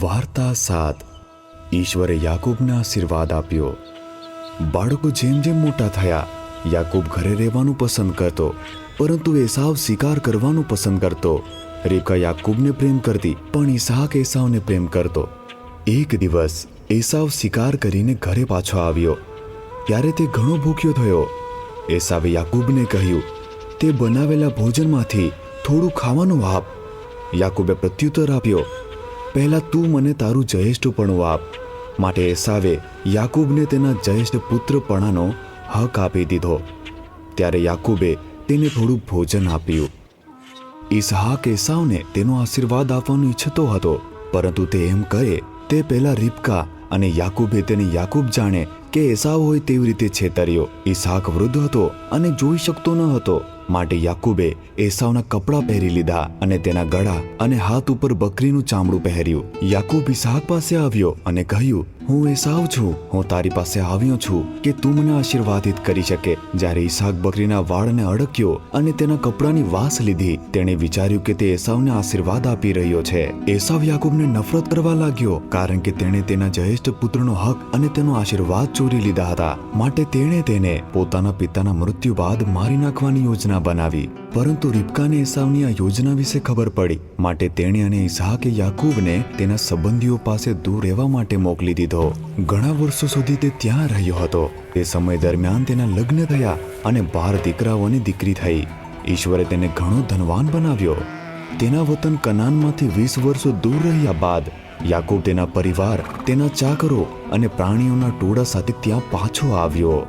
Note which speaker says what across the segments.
Speaker 1: વાર્તા સાત. ઈશ્વરે યાકૂબને આશીર્વાદ આપ્યો. બાળકો જેમ જેમ મોટા થયા, યાકૂબ ઘરે રહેવાનું પસંદ કરતો, પરંતુ એસાવ શિકાર કરવાનું પસંદ કરતો. રેખા યાકૂબને પ્રેમ કરતી, પણ ઈસાક એસાવને પ્રેમ કરતો. એક દિવસ એસાવ શિકાર કરીને ઘરે પાછો આવ્યો. ત્યારે તે ઘણો ભૂખ્યો થયો. એસાવે યાકૂબને કહ્યું, તે બનાવેલા ભોજનમાંથી થોડું ખાવાનું આપ. યાકૂબે પ્રત્યુત્તર આપ્યો પહેલા તું મને તારું જયેષ્ઠપણું આપ. માટે એસાવે યાકૂબને તેના જયેષ્ઠ પુત્રપણાનો હક આપી દીધો. ત્યારે યાકૂબે તેને થોડું ભોજન આપ્યું. ઈસહાક એસાવને તેનો આશીર્વાદ આપવાનું ઈચ્છતો હતો, પરંતુ તે એમ કહે તે પહેલાં રીબકા અને યાકૂબે તેને યાકૂબ જાણે કે એસાવ હોય તેવી રીતે છેતર્યો. ઈસહાક વૃદ્ધ હતો અને જોઈ શકતો ન હતો. માટે યાકુબે એસાવના કપડાં પહેરી લીધા અને તેના ગળા અને હાથ ઉપર બકરીનું ચામડું પહેર્યું. યાકુબ ઇસાક પાસે આવ્યો અને કહ્યું, હું એસાવ છું. હું તારી પાસે આવ્યો છું કે તું મને આશીર્વાદિત કરી શકે. જ્યારે ઇસાક બકરીના વાળને અડક્યો અને તેના કપડાની વાસ લીધી, તેણે વિચાર્યું કે તે એસાવને આશીર્વાદ આપી રહ્યો છે. એસાવ યાકુબને નફરત કરવા લાગ્યો, કારણ કે તેણે તેના જ્યેષ્ઠ પુત્રનો હક અને તેનો આશીર્વાદ ચોરી લીધા હતા. માટે તેણે તેને પોતાના પિતાના મૃત્યુ બાદ મારી નાખવાની યોજના બનાવી. પરંતુ રિબકાને એસાવની આ યોજના વિશે ખબર પડી. માટે તેણે અને ઈસાકે યાકૂબને તેના સંબંધીઓ પાસે દૂર રહેવા માટે મોકલી દીધો. ઘણા વર્ષો સુધી તે ત્યાં રહ્યો હતો. તે સમય દરમિયાન તેના લગ્ન થયા અને બાર દીકરાઓની દીકરી થઈ. ઈશ્વરે તેને ઘણો ધનવાન બનાવ્યો. તેના વતન કનાનમાંથી વીસ વર્ષો દૂર રહ્યા બાદ, યાકૂબ તેના પરિવાર, તેના ચાકરો અને પ્રાણીઓના ટોળા સાથે ત્યાં પાછો આવ્યો.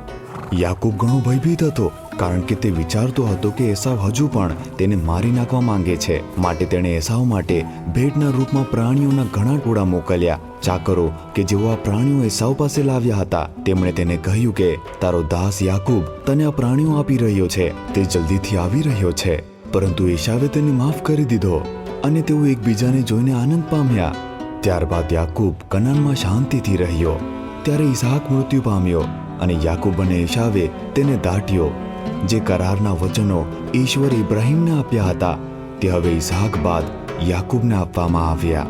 Speaker 1: યાકૂબ ઘણો ભયભીત હતો. કારણ કે તે વિચારતો હતો કે એસાવ હજુ પણ તેને મારી નાખવા માંગે છે. માટે તેણે એસાવ માટે ભેટના રૂપમાં પ્રાણીઓના ઘણા ટોળા મોકલ્યા. ચાકરો કે જેઓ આ પ્રાણીઓ એસાવ પાસે લાવ્યા હતા, તેમણે તેને કહ્યું કે, તારો દાસ યાકૂબ તને આ પ્રાણીઓ આપી રહ્યો છે. તે જલ્દીથી આવી રહ્યો છે. પરંતુ એશાવે તેને માફ કરી દીધો અને તેઓ એકબીજાને જોઈને આનંદ પામ્યા. ત્યારબાદ યાકૂબ કનાનમાં શાંતિથી રહ્યો. ત્યારે ઈસાક મૃત્યુ પામ્યો અને યાકૂબ અને ઈશાવે તેને દાટ્યો. જે કરારના વચનો ઈશ્વર ઇબ્રાહીમને આપ્યા હતા તે હવે ઈસાક બાદ યાકૂબને આપવામાં આવ્યા.